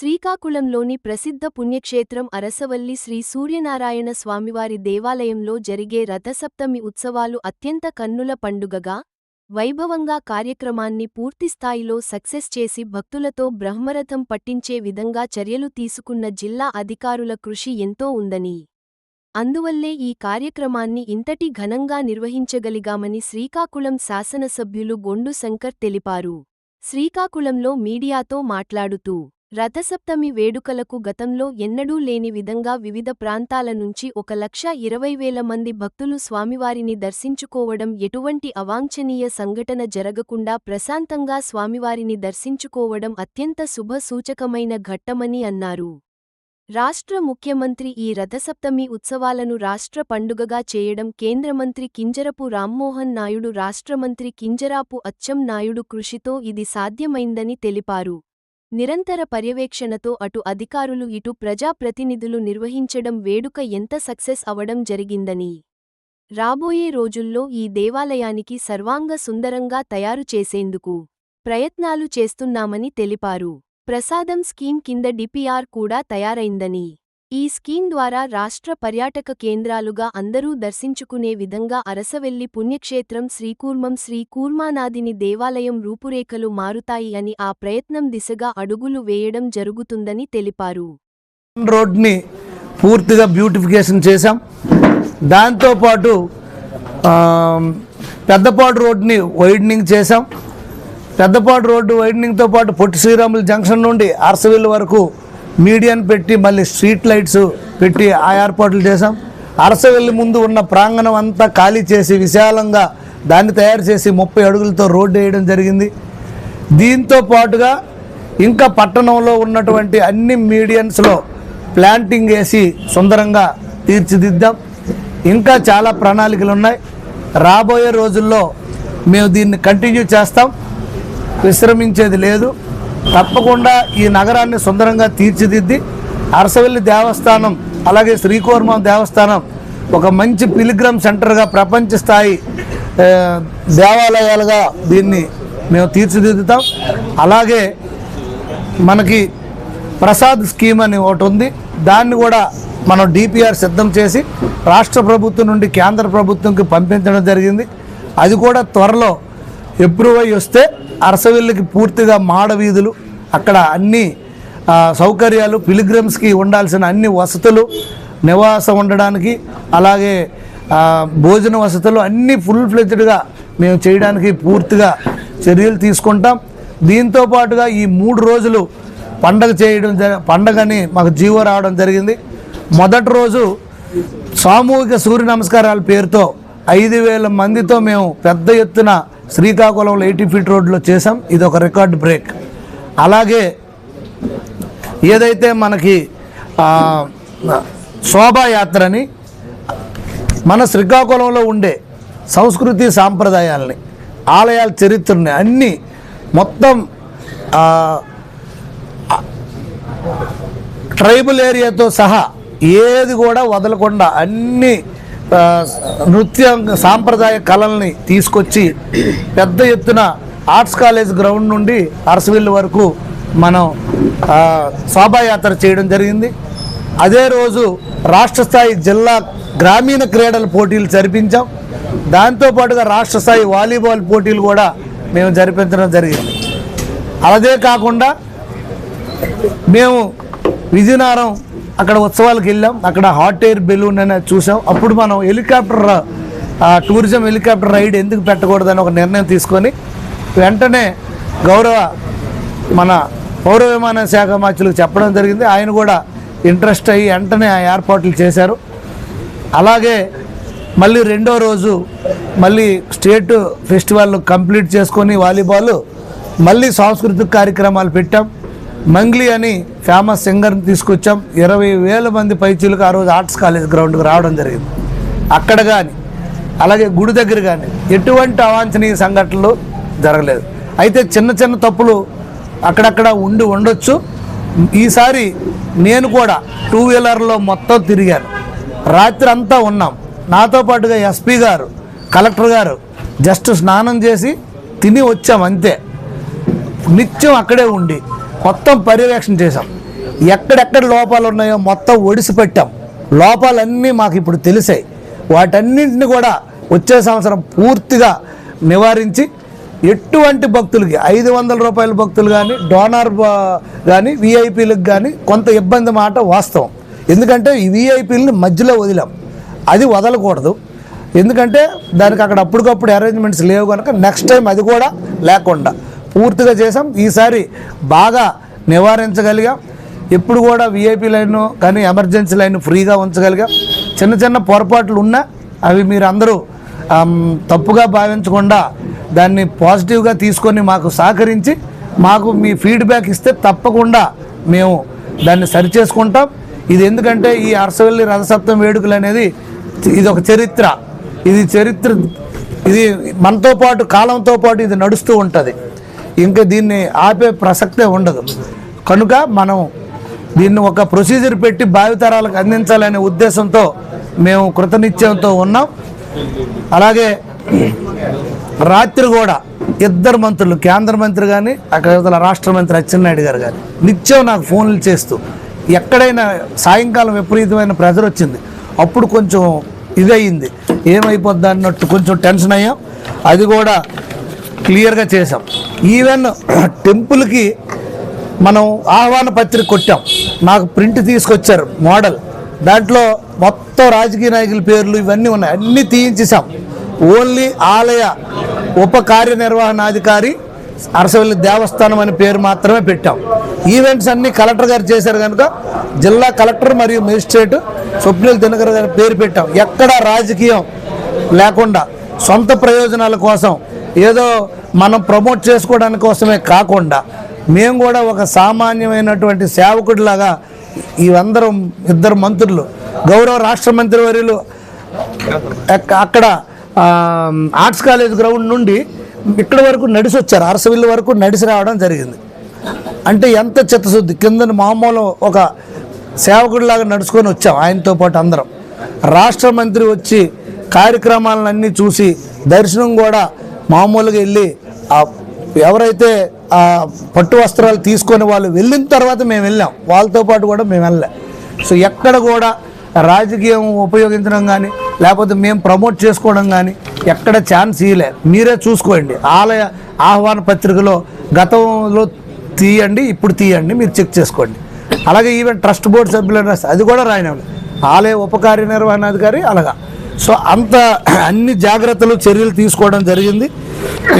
శ్రీకాకుళంలోని ప్రసిద్ధ పుణ్యక్షేత్రం అరసవల్లి శ్రీ సూర్యనారాయణ స్వామివారి దేవాలయంలో జరిగే రథసప్తమి ఉత్సవాలు అత్యంత కన్నుల పండుగగా వైభవంగా కార్యక్రమాన్ని పూర్తిస్థాయిలో సక్సెస్ చేసి భక్తులతో బ్రహ్మరథం పట్టించే విధంగా చర్యలు తీసుకున్న జిల్లా అధికారుల కృషి ఎంతో ఉందని. అందువల్లే ఈ కార్యక్రమాన్ని ఇంతటి ఘనంగా నిర్వహించగలిగామని శ్రీకాకుళం శాసనసభ్యులు గొండు శంకర్ తెలిపారు. శ్రీకాకుళంలో మీడియాతో మాట్లాడుతూ రథసప్తమి వేడుకలకు గతంలో ఎన్నడూ లేని విధంగా వివిధ ప్రాంతాల నుంచి ఒక లక్ష ఇరవై వేల మంది భక్తులు స్వామివారిని దర్శించుకోవడం ఎటువంటి అవాంఛనీయ సంఘటన జరగకుండా ప్రశాంతంగా స్వామివారిని దర్శించుకోవడం అత్యంత శుభ సూచకమైన ఘట్టమని అన్నారు. రాష్ట్ర ముఖ్యమంత్రి ఈ రథసప్తమి ఉత్సవాలను రాష్ట్ర పండుగగా చేయడం కేంద్ర మంత్రి కింజరపు రామ్మోహన్ నాయుడు రాష్ట్ర మంత్రి కింజరాపు అచ్చం నాయుడు కృషితో ఇది సాధ్యమైందని తెలిపారు. నిరంతర పర్యవేక్షణతో అటు అధికారులు ఇటు ప్రజాప్రతినిధులు నిర్వహించడం వేడుక ఎంత సక్సెస్ అవడం జరిగిందని రాబోయే రోజుల్లో ఈ దేవాలయానికి సర్వాంగ సుందరంగా తయారు చేసేందుకు ప్రయత్నాలు చేస్తున్నామని తెలిపారు. ప్రసాదం స్కీమ్ కింద డిపిఆర్ కూడా తయారైందని ఈ స్కీమ్ ద్వారా రాష్ట్ర పర్యాటక కేంద్రాలుగా అందరూ దర్శించుకునే విధంగా అరసవెల్లి పుణ్యక్షేత్రం శ్రీకూర్మం శ్రీ కూర్మానాదిని దేవాలయం రూపురేఖలు మారుతాయి అని ఆ ప్రయత్నం దిశగా అడుగులు వేయడం జరుగుతుందని తెలిపారు. రోడ్ని పూర్తిగా బ్యూటిఫికేషన్ చేశాం. దాంతోపాటు ఆ, పెద్దపాడు రోడ్ని వైడనింగ్ చేశాం. పెద్దపాడు రోడ్డు వైడనింగ్తో పాటు పొట్టి శ్రీరాములు జంక్షన్ నుండి అరసవెల్లి వరకు మీడియాను పెట్టి మళ్ళీ స్ట్రీట్ లైట్స్ పెట్టి ఆ ఏర్పాట్లు చేశాం. అరసవెల్లి ముందు ఉన్న ప్రాంగణం అంతా ఖాళీ చేసి విశాలంగా దాన్ని తయారు చేసి ముప్పై అడుగులతో రోడ్డు వేయడం జరిగింది. దీంతో పాటుగా ఇంకా పట్టణంలో ఉన్నటువంటి అన్ని మీడియన్స్లో ప్లాంటింగ్ వేసి సుందరంగా తీర్చిదిద్దాం. ఇంకా చాలా ప్రణాళికలు ఉన్నాయి. రాబోయే రోజుల్లో మేము దీన్ని కంటిన్యూ చేస్తాం. విశ్రమించేది లేదు. తప్పకుండా ఈ నగరాన్ని సుందరంగా తీర్చిదిద్ది అరసవెల్లి దేవస్థానం అలాగే శ్రీకోర్మం దేవస్థానం ఒక మంచి పిలిగ్రమ్ సెంటర్గా ప్రపంచ స్థాయి దేవాలయాలుగా దీన్ని మేము తీర్చిదిద్దుతాం. అలాగే మనకి ప్రసాద్ స్కీమ్ అని ఒకటి ఉంది. దాన్ని కూడా మనం డిపిఆర్ సిద్ధం చేసి రాష్ట్ర ప్రభుత్వం నుండి కేంద్ర ప్రభుత్వంకి పంపించడం జరిగింది. అది కూడా త్వరలో అప్రూవ్ అయ్యి వస్తే అరసవెల్లికి పూర్తిగా మాడ వీధులు అక్కడ అన్ని సౌకర్యాలు పిలిగ్రమ్స్కి ఉండాల్సిన అన్ని వసతులు నివాసం ఉండడానికి అలాగే భోజన వసతులు అన్నీ ఫుల్ ఫ్లెజ్డ్గా మేము చేయడానికి పూర్తిగా చర్యలు తీసుకుంటాం. దీంతో పాటుగా ఈ మూడు రోజులు పండగ చేయడం జ పండగని మాకు జీవో రావడం జరిగింది. మొదటి రోజు సామూహిక సూర్య నమస్కారాల పేరుతో ఐదు వేల మందితో మేము పెద్ద ఎత్తున శ్రీకాకుళంలో ఎయిటీ ఫీట్ రోడ్లో చేసాం ఇది ఒక రికార్డ్ బ్రేక్. అలాగే ఏదైతే మనకి శోభాయాత్రని మన శ్రీకాకుళంలో ఉండే సంస్కృతి సాంప్రదాయాలని ఆలయాల చరిత్రని అన్నీ మొత్తం ట్రైబల్ ఏరియాతో సహా ఏది కూడా వదలకుండా అన్నీ నృత్య సాంప్రదాయ కళల్ని తీసుకొచ్చి పెద్ద ఎత్తున ఆర్ట్స్ కాలేజ్ గ్రౌండ్ నుండి అరసవిల్లు వరకు మనం శోభాయాత్ర చేయడం జరిగింది. అదే రోజు రాష్ట్ర స్థాయి జిల్లా గ్రామీణ క్రీడల పోటీలు జరిపించాం. దాంతోపాటుగా రాష్ట్ర స్థాయి వాలీబాల్ పోటీలు కూడా మేము జరిపించడం జరిగింది. అదే కాకుండా మేము విజయనగరం అక్కడ ఉత్సవాలకు వెళ్ళాం. అక్కడ హాట్ ఎయిర్ బెలూన్ అనేది చూసాం. అప్పుడు మనం హెలికాప్టర్ టూరిజం హెలికాప్టర్ రైడ్ ఎందుకు పెట్టకూడదని ఒక నిర్ణయం తీసుకొని వెంటనే గౌరవ మన పౌర విమాన శాఖ మార్చులకు చెప్పడం జరిగింది. ఆయన కూడా ఇంట్రెస్ట్ అయ్యి వెంటనే ఆ ఏర్పాట్లు చేశారు. అలాగే మళ్ళీ రెండో రోజు మళ్ళీ స్టేట్ ఫెస్టివల్ కంప్లీట్ చేసుకొని వాలీబాల్ మళ్ళీ సాంస్కృతిక కార్యక్రమాలు పెట్టాం. మంగ్లీ అని ఫేమస్ సింగర్ని తీసుకొచ్చాం. ఇరవై వేల మంది పైచీలకు ఆ రోజు ఆర్ట్స్ కాలేజ్ గ్రౌండ్కి రావడం జరిగింది. అక్కడ కానీ అలాగే గుడి దగ్గర కానీ ఎటువంటి అవాంఛనీయ సంఘటనలు జరగలేదు. అయితే చిన్న చిన్న తప్పులు అక్కడక్కడ ఉండి ఉండొచ్చు. ఈసారి నేను కూడా టూ వీలర్లో మొత్తం తిరిగాను. రాత్రి అంతా ఉన్నాం. నాతో పాటుగా ఎస్పీ గారు కలెక్టర్ గారు జస్ట్ స్నానం చేసి తిని వచ్చాం అంతే. నిత్యం అక్కడే ఉండి మొత్తం పర్యవేక్షణ చేశాం. ఎక్కడెక్కడ లోపాలు ఉన్నాయో మొత్తం ఒడిసి పెట్టాం. లోపాలన్నీ మాకు ఇప్పుడు తెలిసాయి. వాటన్నింటిని కూడా వచ్చే సంవత్సరం పూర్తిగా నివారించి ఎటువంటి భక్తులకి ఐదు వందల రూపాయల భక్తులు కానీ డోనార్ కానీ విఐపీలకు కానీ కొంత ఇబ్బంది మాట వాస్తవం. ఎందుకంటే ఈ విఐపీలని మధ్యలో వదిలాం. అది వదలకూడదు. ఎందుకంటే దానికి అక్కడ అప్పటికప్పుడు అరేంజ్మెంట్స్ లేవు కనుక నెక్స్ట్ టైం అది కూడా లేకుండా పూర్తిగా చేసాం ఈసారి బాగా నివారించగలిగాం. ఎప్పుడు కూడా విఐపీ లైన్ కానీ ఎమర్జెన్సీ లైన్ ఫ్రీగా ఉంచగలిగాం. చిన్న చిన్న పొరపాట్లు ఉన్నా అవి మీరు అందరూ తప్పుగా భావించకుండా దాన్ని పాజిటివ్గా తీసుకొని మాకు సహకరించి మాకు మీ ఫీడ్బ్యాక్ ఇస్తే తప్పకుండా మేము దాన్ని సరిచేసుకుంటాం. ఇది ఎందుకంటే ఈ అరసవల్లి రథసప్తం వేడుకలు అనేది ఇది ఒక చరిత్ర. ఇది చరిత్ర ఇది మనతో పాటు కాలంతో పాటు ఇది నడుస్తూ ఉంటుంది. ఇంకా దీన్ని ఆపే ప్రసక్తే ఉండదు. కనుక మనం దీన్ని ఒక ప్రొసీజర్ పెట్టి భావితరాలకు అందించాలనే ఉద్దేశంతో మేము కృతనిశ్చయంతో ఉన్నాం. అలాగే రాత్రి కూడా ఇద్దరు మంత్రులు కేంద్ర మంత్రి కానీ అక్కడ రాష్ట్ర మంత్రి అచ్చెన్నాయుడు గారు కానీ నిత్యం నాకు ఫోన్లు చేస్తూ ఎక్కడైనా సాయంకాలం విపరీతమైన ప్రెజర్ వచ్చింది. అప్పుడు కొంచెం ఇదయింది. ఏమైపోద్ది అన్నట్టు కొంచెం టెన్షన్ అయ్యాం. అది కూడా క్లియర్గా చేసాం ఈవెన్ టెంపుల్కి మనం ఆహ్వాన పత్రిక కొట్టాం. నాకు ప్రింట్ తీసుకొచ్చారు మోడల్. దాంట్లో మొత్తం రాజకీయ నాయకుల పేర్లు ఇవన్నీ ఉన్నాయి. అన్నీ తీయించేసాం ఓన్లీ ఆలయ ఉప కార్యనిర్వహణాధికారి అరసవల్లి దేవస్థానం అనే పేరు మాత్రమే పెట్టాం. ఈవెంట్స్ అన్నీ కలెక్టర్ గారు చేశారు కనుక జిల్లా కలెక్టర్ మరియు మేజిస్ట్రేట్ స్వప్నిల్ దినకర్ గారి పేరు పెట్టాం. ఎక్కడ రాజకీయం లేకుండా సొంత ప్రయోజనాల కోసం ఏదో మనం ప్రమోట్ చేసుకోవడానికి కోసమే కాకుండా మేము కూడా ఒక సామాన్యమైనటువంటి సేవకుడిలాగా ఇవందరం ఇద్దరు మంత్రులు గౌరవ రాష్ట్ర మంత్రి వర్యులు అక్క- అక్కడ ఆర్ట్స్ కాలేజ్ గ్రౌండ్ నుండి ఇక్కడ వరకు నడిచి వచ్చారు. అరసవిల్లు వరకు నడిచి రావడం జరిగింది. అంటే ఎంత చిత్తశుద్ధి కింద మామూలు ఒక సేవకుడిలాగా నడుచుకొని వచ్చాం ఆయనతో పాటు అందరం. రాష్ట్ర మంత్రి వచ్చి కార్యక్రమాలన్నీ చూసి దర్శనం కూడా మామూలుగా వెళ్ళి ఎవరైతే ఆ పట్టు వస్త్రాలు తీసుకొని వాళ్ళు వెళ్ళిన తర్వాత మేము వెళ్ళాం. వాళ్ళతో పాటు కూడా మేము వెళ్ళాం సో ఎక్కడ కూడా రాజకీయం ఉపయోగించడం కానీ లేకపోతే మేము ప్రమోట్ చేసుకోవడం కానీ ఎక్కడ ఛాన్స్ ఇవ్వలే మీరే చూసుకోండి. ఆలయ ఆహ్వాన పత్రికలో గతంలో తీయండి ఇప్పుడు తీయండి మీరు చెక్ చేసుకోండి. అలాగే ఈవెన్ ట్రస్ట్ బోర్డు సభ్యులు అది కూడా రాయనండి ఆలయ ఉపకార్యనిర్వహణాధికారి అలాగా. సో అంత అన్ని జాగ్రత్తలు చర్యలు తీసుకోవడం జరిగింది.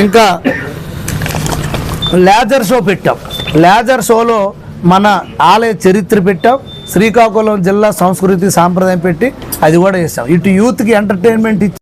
ఇంకా లేజర్ షో పెట్టాం. లేజర్ షోలో మన ఆలయ చరిత్ర పెట్టాం. శ్రీకాకుళం జిల్లా సంస్కృతి సాంప్రదాయం పెట్టి అది కూడా చేస్తాం ఇటు యూత్కి ఎంటర్టైన్మెంట్ ఇచ్చి